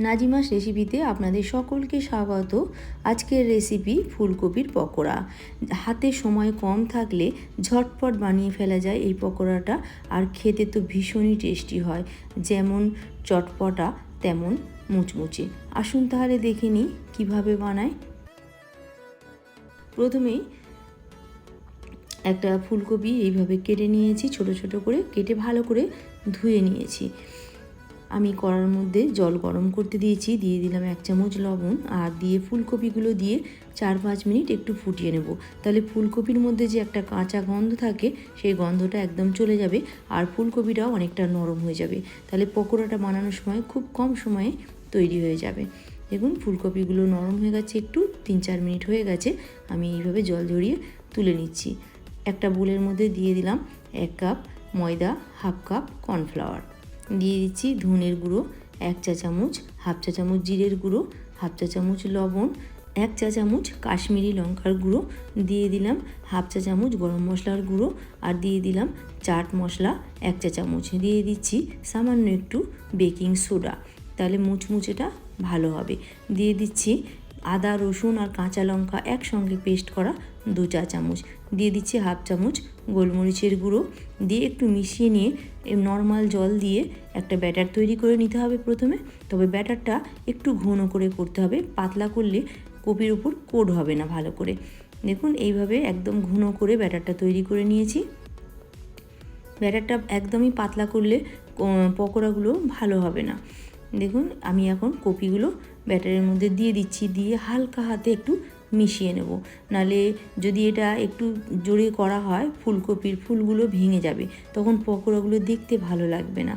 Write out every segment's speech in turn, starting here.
নাজিমাস রেসিপিতে আপনাদের সকলকে স্বাগত। আজকের রেসিপি ফুলকপির পকোড়া। হাতে সময় কম থাকলে ঝটপট বানিয়ে ফেলা যায় এই পকোড়াটা, আর খেতে তো ভীষণই টেস্টি হয়। যেমন চটপটা, তেমন মুচমুচে। আসুন তাহলে দেখে নিই কীভাবে বানায়। প্রথমেই একটা ফুলকপি এইভাবে কেটে নিয়েছি, ছোট ছোট করে কেটে ভালো করে ধুয়ে নিয়েছি। আমি কড়ার মধ্যে জল গরম করতে দিয়েছি। দিয়ে দিলাম এক চামচ লবণ আর দিয়ে ফুলকপিগুলো দিয়ে চার পাঁচ মিনিট একটু ফুটিয়ে নেব। তাহলে ফুলকপির মধ্যে যে একটা কাঁচা গন্ধ থাকে, সেই গন্ধটা একদম চলে যাবে আর ফুলকপিটাও অনেকটা নরম হয়ে যাবে। তাহলে পকোড়াটা বানানোর সময় খুব কম সময়ে তৈরি হয়ে যাবে। দেখুন, ফুলকপিগুলো নরম হয়ে গেছে একটু, তিন চার মিনিট হয়ে গেছে। আমি এইভাবে জল ঝরিয়ে তুলে নিচ্ছি। একটা বোলের মধ্যে দিয়ে দিলাম এক কাপ ময়দা, হাফ কাপ কর্নফ্লাওয়ার। দিয়ে দিচ্ছি ধনের গুঁড়ো, এক চা চামচ, হাফ চা চামচ জিরের গুঁড়ো, হাফ চা চামচ লবণ, এক চা চামচ কাশ্মীরি লঙ্কার গুঁড়ো, দিয়ে দিলাম হাফ চা চামচ গরম মশলার গুঁড়ো আর দিয়ে দিলাম চাট মশলা, এক চা চামচ। দিয়ে দিচ্ছি সামান্য একটু বেকিং সোডা, তাহলে মুচমুচেটা ভালো হবে। দিয়ে দিচ্ছি আদা, রসুন আর কাঁচা লঙ্কা একসঙ্গে পেস্ট করা দু চা চামচ। দিয়ে দিচ্ছি হাফ চামচ গোলমরিচের গুঁড়ো। দিয়ে একটু মিশিয়ে নিয়ে নর্মাল জল দিয়ে একটা ব্যাটার তৈরি করে নিতে হবে প্রথমে। তবে ব্যাটারটা একটু ঘন করে করতে হবে। পাতলা করলে কপির উপর কোড হবে না ভালো করে। দেখুন, এইভাবে একদম ঘন করে ব্যাটারটা তৈরি করে নিয়েছি। ব্যাটারটা একদমই পাতলা করলে পকোড়াগুলো ভালো হবে না। দেখুন, আমি এখন কপিগুলো ব্যাটারের মধ্যে দিয়ে দিচ্ছি, দিয়ে হালকা হাতে একটু মিশিয়ে নেব। নালে যদি এটা একটু জোরে করা হয়, ফুলকপির ফুলগুলো ভেঙে যাবে, তখন পকোড়াগুলো দেখতে ভালো লাগবে না।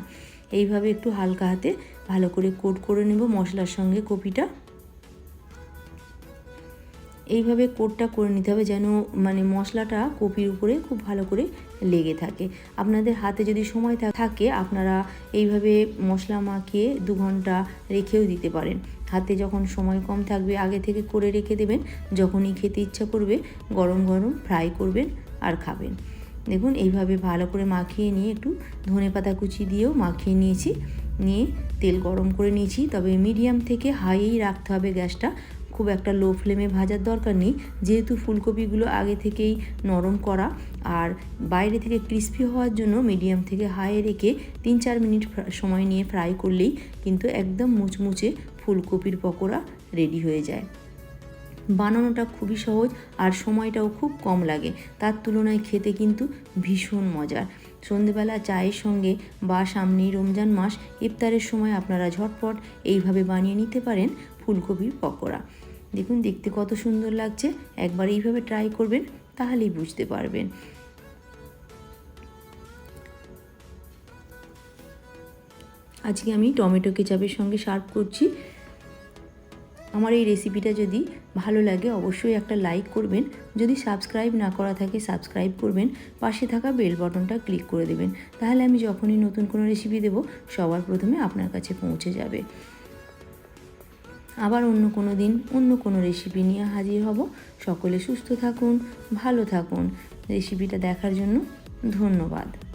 এইভাবে একটু হালকা হাতে ভালো করে কোট করে নেব, মশলার সঙ্গে কপিটা এইভাবে কোটটা করে নিতে হবে যেন মানে মশলাটা কপির উপরে খুব ভালো করে লেগে থাকে। আপনাদের হাতে যদি সময় থাকে, আপনারা এইভাবে মশলা মাখিয়ে দু ঘণ্টা রেখেও দিতে পারেন। হাতে যখন সময় কম থাকবে, আগে থেকে করে রেখে দেবেন। যখনই খেতে ইচ্ছা করবে, গরম গরম ফ্রাই করবেন আর খাবেন। দেখুন, এইভাবে ভালো করে মাখিয়ে নিয়ে একটু ধনে পাতা কুচি দিয়েও মাখিয়ে নিয়েছি। নিয়ে তেল গরম করে নিয়েছি। তবে মিডিয়াম থেকে হাইয়েই রাখতে হবে গ্যাসটা। খুব একটা লো ফ্লেমে ভাজার দরকার নেই। যেহেতু ফুলকপিগুলো আগে থেকেই নরম করা আর বাইরে থেকে ক্রিস্পি হওয়ার জন্য মিডিয়াম থেকে হাই রেখে তিন চার মিনিট সময় নিয়ে ফ্রাই করলেই কিন্তু একদম মুচমুচে ফুলকপির পকোড়া রেডি হয়ে যায়। বানানোটা খুবই সহজ আর সময়টাও খুব কম লাগে। তার তুলনায় খেতে কিন্তু ভীষণ মজার। সন্ধেবেলা চায়ের সঙ্গে বা সামনেই রমজান মাস, ইফতারের সময় আপনারা ঝটপট এইভাবে বানিয়ে নিতে পারেন। ফুলকপির পকোড়া। দেখুন, দেখতে কত সুন্দর লাগছে। একবার এইভাবে ট্রাই করবেন, তাহলেই বুঝতে পারবেন। আজকে আমি টমেটো কেচাপের সঙ্গে সার্ভ করছি। আমার এই রেসিপিটা যদি ভালো লাগে, অবশ্যই একটা লাইক করবেন। যদি সাবস্ক্রাইব না করা থাকে সাবস্ক্রাইব করবেন। পাশে থাকা বেল বটনটা ক্লিক করে দেবেন। তাহলে আমি যখনই নতুন কোনো রেসিপি দেব, সবার প্রথমে আপনার কাছে পৌঁছে যাবে। আবার অন্য কোনো দিন অন্য কোনো রেসিপি নিয়ে হাজির হব। সকলে সুস্থ থাকুন, ভালো থাকুন। রেসিপিটা দেখার জন্য ধন্যবাদ।